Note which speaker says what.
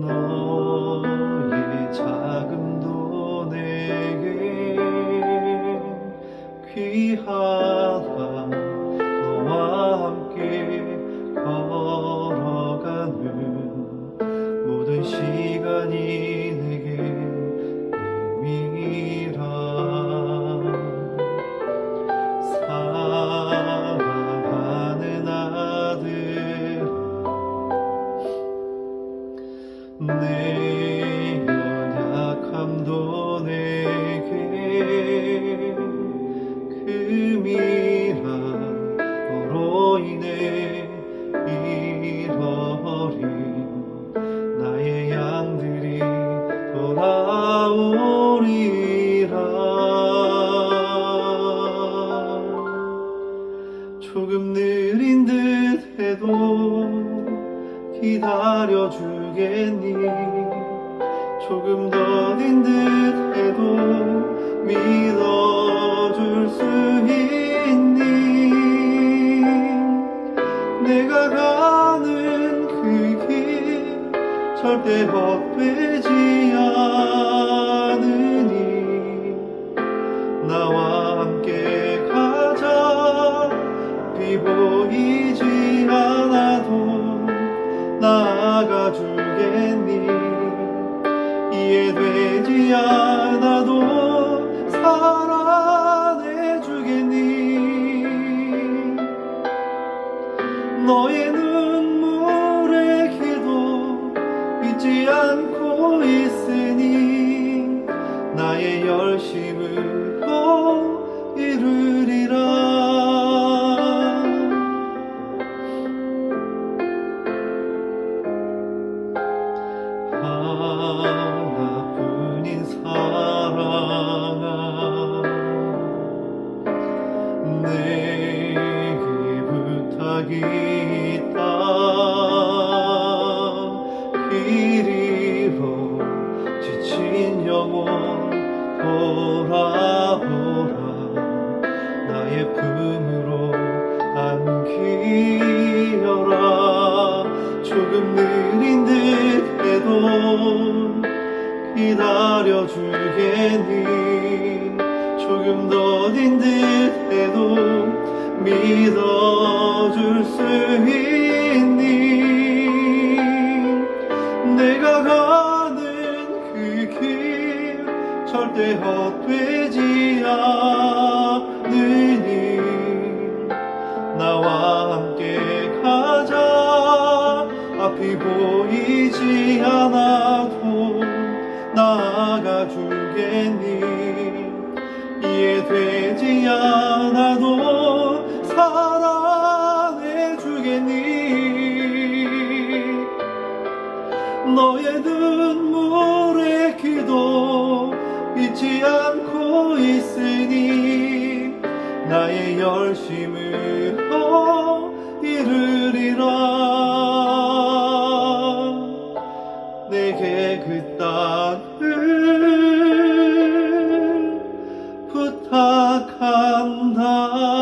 Speaker 1: 너의 자금도 내게 귀하와 함께 걸어가는 모든 시간이 죄로 인해 잃어버린 나의 양들이 돌아오리라. 조금 느린 듯 해도 기다려주겠니? 조금 더딘 듯 해도 절대 헛되지 않으니 나와 함께 가자. 비 보이지 않아도 나아가 주겠니? 이해되지 않아도 사랑해 주겠니? 너의 눈 기다려 주겠니? 조금 더딘 듯 해도 믿어줄 수 있니? 내가 가는 그 길 절대 헛되지 않으니 나와 함께 가자. 앞이 보이지 나아가 주겠니. 이해되지 않아도 사랑해 주겠니. 너의 눈물의 기도 잊지 않고 있으니 나의 열심으로 이르리라. 내게 그땅 সন্ধ্যা